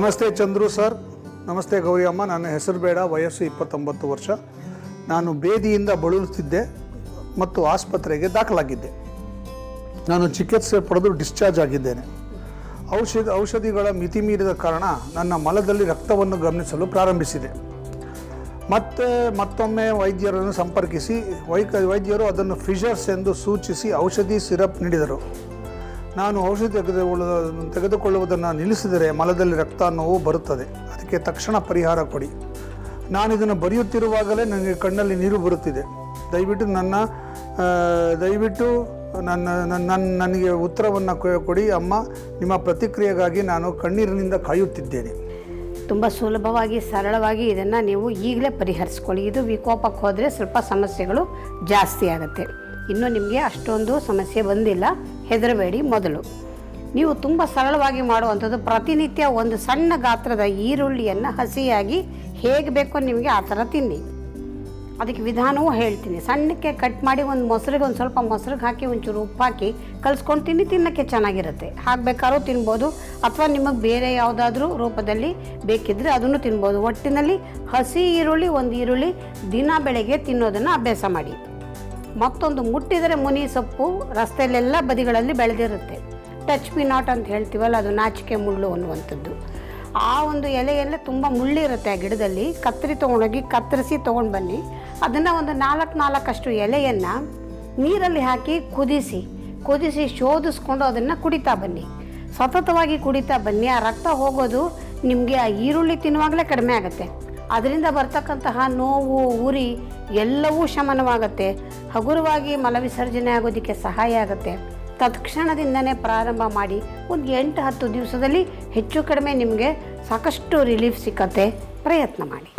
ನಮಸ್ತೆ ಚಂದ್ರು ಸರ್. ನಮಸ್ತೆ ಗೌರಿ ಅಮ್ಮ ನನ್ನ ಹೆಸರು ಬೇಡ. ವಯಸ್ಸು ಇಪ್ಪತ್ತೊಂಬತ್ತು ವರ್ಷ. ನಾನು ಬೇದಿಯಿಂದ ಬಳಲುತ್ತಿದ್ದೆ ಮತ್ತು ಆಸ್ಪತ್ರೆಗೆ ದಾಖಲಾಗಿದ್ದೆ. ನಾನು ಚಿಕಿತ್ಸೆ ಪಡೆದು ಡಿಸ್ಚಾರ್ಜ್ ಆಗಿದ್ದೇನೆ. ಔಷಧ, ಔಷಧಿಗಳ ಮಿತಿ ಮೀರಿದ ಕಾರಣ ನನ್ನ ಮಲದಲ್ಲಿ ರಕ್ತವನ್ನು ಗಮನಿಸಲು ಪ್ರಾರಂಭಿಸಿದೆ. ಮತ್ತೆ ಮತ್ತೊಮ್ಮೆ ವೈದ್ಯರನ್ನು ಸಂಪರ್ಕಿಸಿ, ವೈಕ, ವೈದ್ಯರು ಅದನ್ನು ಫಿಷರ್ಸ್ ಎಂದು ಸೂಚಿಸಿ ಔಷಧಿ ಸಿರಪ್ ನೀಡಿದರು. ನಾನು ಔಷಧಿ ತೆಗೆದುಕೊಳ್ಳುವುದನ್ನು ತೆಗೆದುಕೊಳ್ಳುವುದನ್ನು ನಿಲ್ಲಿಸಿದರೆ ಮಲದಲ್ಲಿ ರಕ್ತ ನೋವು ಬರುತ್ತದೆ. ಅದಕ್ಕೆ ತಕ್ಷಣ ಪರಿಹಾರ ಕೊಡಿ. ನಾನು ಇದನ್ನು ಬರೆಯುತ್ತಿರುವಾಗಲೇ ನನಗೆ ಕಣ್ಣಲ್ಲಿ ನೀರು ಬರುತ್ತಿದೆ. ದಯವಿಟ್ಟು ನನ್ನ ದಯವಿಟ್ಟು ನನ್ನ ನನ್ನ ನನಗೆ ಉತ್ತರವನ್ನು ಕೊಡಿ ಅಮ್ಮ. ನಿಮ್ಮ ಪ್ರತಿಕ್ರಿಯೆಗಾಗಿ ನಾನು ಕಣ್ಣೀರಿನಿಂದ ಕಾಯುತ್ತಿದ್ದೇನೆ. ತುಂಬ ಸುಲಭವಾಗಿ, ಸರಳವಾಗಿ ಇದನ್ನು ನೀವು ಈಗಲೇ ಪರಿಹರಿಸ್ಕೊಳ್ಳಿ. ಇದು ವಿಕೋಪಕ್ಕೆ ಹೋದರೆ ಸ್ವಲ್ಪ ಸಮಸ್ಯೆಗಳು ಜಾಸ್ತಿ ಆಗುತ್ತೆ. ಇನ್ನು ನಿಮಗೆ ಅಷ್ಟೊಂದು ಸಮಸ್ಯೆ ಬಂದಿಲ್ಲ. ಹೆದರಬೇಡಿ ಮೊದಲು. ನೀವು ತುಂಬ ಸರಳವಾಗಿ ಮಾಡುವಂಥದ್ದು ಪ್ರತಿನಿತ್ಯ ಒಂದು ಸಣ್ಣ ಗಾತ್ರದ ಈರುಳ್ಳಿಯನ್ನು ಹಸಿಯಾಗಿ ಹೇಗೆ ಬೇಕೋ ನಿಮಗೆ ಆ ಥರ ತಿನ್ನಿ. ಅದಕ್ಕೆ ವಿಧಾನವೂ ಹೇಳ್ತೀನಿ. ಸಣ್ಣಕ್ಕೆ ಕಟ್ ಮಾಡಿ ಒಂದು ಮೊಸರಿಗೆ ಒಂದು ಸ್ವಲ್ಪ ಮೊಸರಿಗೆ ಹಾಕಿ ಒಂಚೂರು ಉಪ್ಪು ಹಾಕಿ ಕಲಿಸ್ಕೊಂಡು ತಿನ್ನಿ, ತಿನ್ನೋಕ್ಕೆ ಚೆನ್ನಾಗಿರುತ್ತೆ. ಹಾಕಬೇಕಾದ್ರೂ ತಿನ್ಬೋದು ಅಥವಾ ನಿಮಗೆ ಬೇರೆ ಯಾವುದಾದ್ರೂ ರೂಪದಲ್ಲಿ ಬೇಕಿದ್ದರೆ ಅದನ್ನು ತಿನ್ಬೋದು. ಒಟ್ಟಿನಲ್ಲಿ ಹಸಿ ಈರುಳ್ಳಿ, ಒಂದು ಈರುಳ್ಳಿ ದಿನ ಬೆಳಗ್ಗೆ ತಿನ್ನೋದನ್ನು ಅಭ್ಯಾಸ ಮಾಡಿ. ಮತ್ತೊಂದು ಮುಟ್ಟಿದರೆ ಮುನಿ ಸೊಪ್ಪು ರಸ್ತೆಯಲ್ಲೆಲ್ಲ ಬದಿಗಳಲ್ಲಿ ಬೆಳೆದಿರುತ್ತೆ. ಟಚ್ ಮಿ ನಾಟ್ ಅಂತ ಹೇಳ್ತೀವಲ್ಲ, ಅದು ನಾಚಿಕೆ ಮುಳ್ಳು ಅನ್ನುವಂಥದ್ದು. ಆ ಒಂದು ಎಲೆಯಲ್ಲೇ ತುಂಬ ಮುಳ್ಳಿರುತ್ತೆ ಆ ಗಿಡದಲ್ಲಿ. ಕತ್ತರಿ ತೊಗೊಂಡೋಗಿ ಕತ್ತರಿಸಿ ತೊಗೊಂಡು ಬನ್ನಿ. ಅದನ್ನು ಒಂದು ನಾಲ್ಕು ನಾಲ್ಕಷ್ಟು ಎಲೆಯನ್ನು ನೀರಲ್ಲಿ ಹಾಕಿ ಕುದಿಸಿ ಕುದಿಸಿ ಶೋಧಿಸ್ಕೊಂಡು ಅದನ್ನು ಕುಡಿತಾ ಬನ್ನಿ. ಸತತವಾಗಿ ಕುಡಿತಾ ಬನ್ನಿ. ಆ ರಕ್ತ ಹೋಗೋದು ನಿಮಗೆ ಆ ಈರುಳ್ಳಿ ತಿನ್ನುವಾಗಲೇ ಕಡಿಮೆ ಆಗುತ್ತೆ. ಅದರಿಂದ ಬರ್ತಕ್ಕಂತಹ ನೋವು, ಉರಿ ಎಲ್ಲವೂ ಶಮನವಾಗುತ್ತೆ. ಹಗುರವಾಗಿ ಮಲವಿಸರ್ಜನೆ ಆಗೋದಕ್ಕೆ ಸಹಾಯ ಆಗುತ್ತೆ. ತತ್ಕ್ಷಣದಿಂದನೇ ಪ್ರಾರಂಭ ಮಾಡಿ ಒಂದು ಎಂಟು ಹತ್ತು ದಿವಸದಲ್ಲಿ ಹೆಚ್ಚು ಕಡಿಮೆ ನಿಮಗೆ ಸಾಕಷ್ಟು ರಿಲೀಫ್ ಸಿಕ್ಕತ್ತೆ. ಪ್ರಯತ್ನ ಮಾಡಿ.